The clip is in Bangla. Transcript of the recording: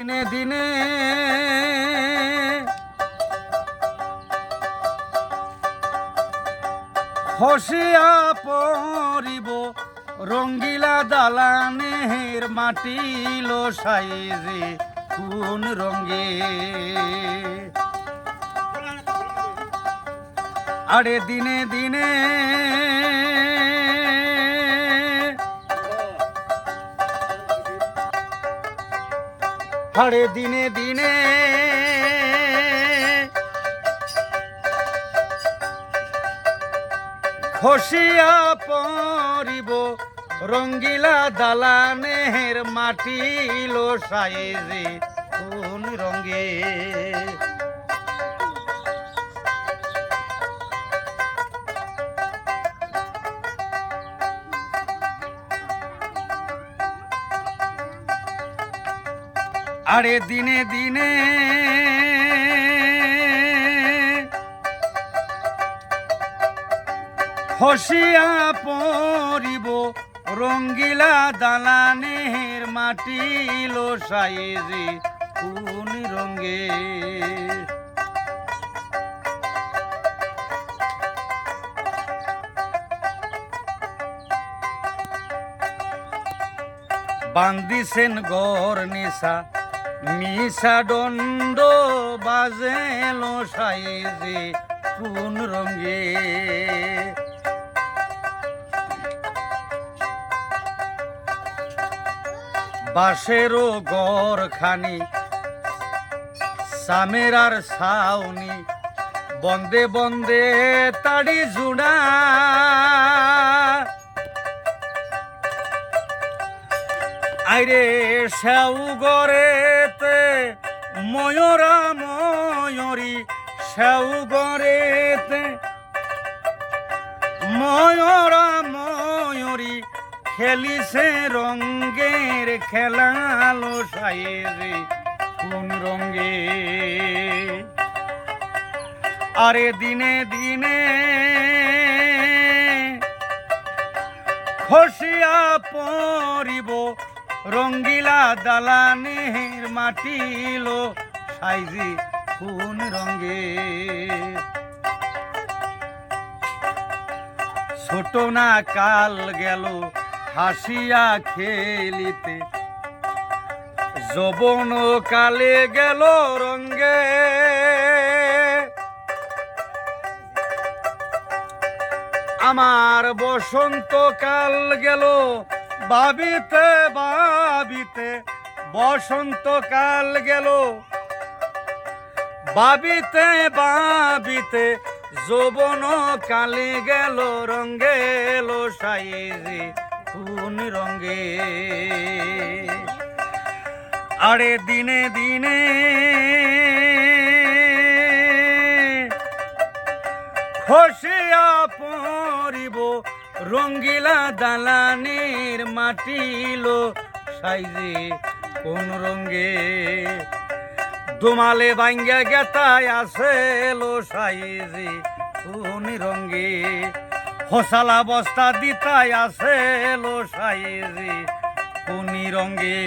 দিনে দিনে খসিয়া পরিব রঙ্গিলা দালানের মাটিল সাইজে কোন রঙ্গে। আরে দিনে দিনে আরে দিনে দিনে। খসিয়া পরিব রঙ্গিলা দালানের মাটিল সাইজে কোন রঙ্গে আরে দিনে দিনে হসিয়া পরিব রঙ্গিলা দালানের মাটিল সাইজে কোন রঙ্গে বান্দিছেন গর নিশা মিশা দণ্ড বাজেল সাইজে কোন রঙ্গে বাঁশেরও গড় খানি সামেরার ছাউনি, বন্দে বন্দে তাড়ি জুড়া আইরে শ্যাউ গড়েতে, ময়ূরা ময়ূরী শ্যাউ গড়েতে। ময়ূরা ময়ূরী খেলিছে রঙ্গের খেলালো সাইরে কোন রঙ্গে? আরে দিনে দিনে খসিয়া পরিব রঙ্গিলা দালানের মাটিল সাইজি কোন রঙ্গে ছোট না কাল গেল হাসিয়া খেলিতে। যবন কালে গেল রঙ্গে। আমার বসন্ত কাল গেল ভাবিতে ভাবিতে বসন্ত কাল গেল। ভাবিতে ভাবিতে যৌবন কালি গেল রঙ্গেল সাইজে কোন রঙ্গে আরে দিনে দিনে খসিয়া পরিব রঙ্গিলা দালানের মাটিল সাইজে কোন রঙ্গে দোমালে বাঙ্গা গেতায় আছে লো সাইজে কোন রঙ্গে হসালা বস্তা দিতায় আছে লো সাইজে কোন রঙ্গে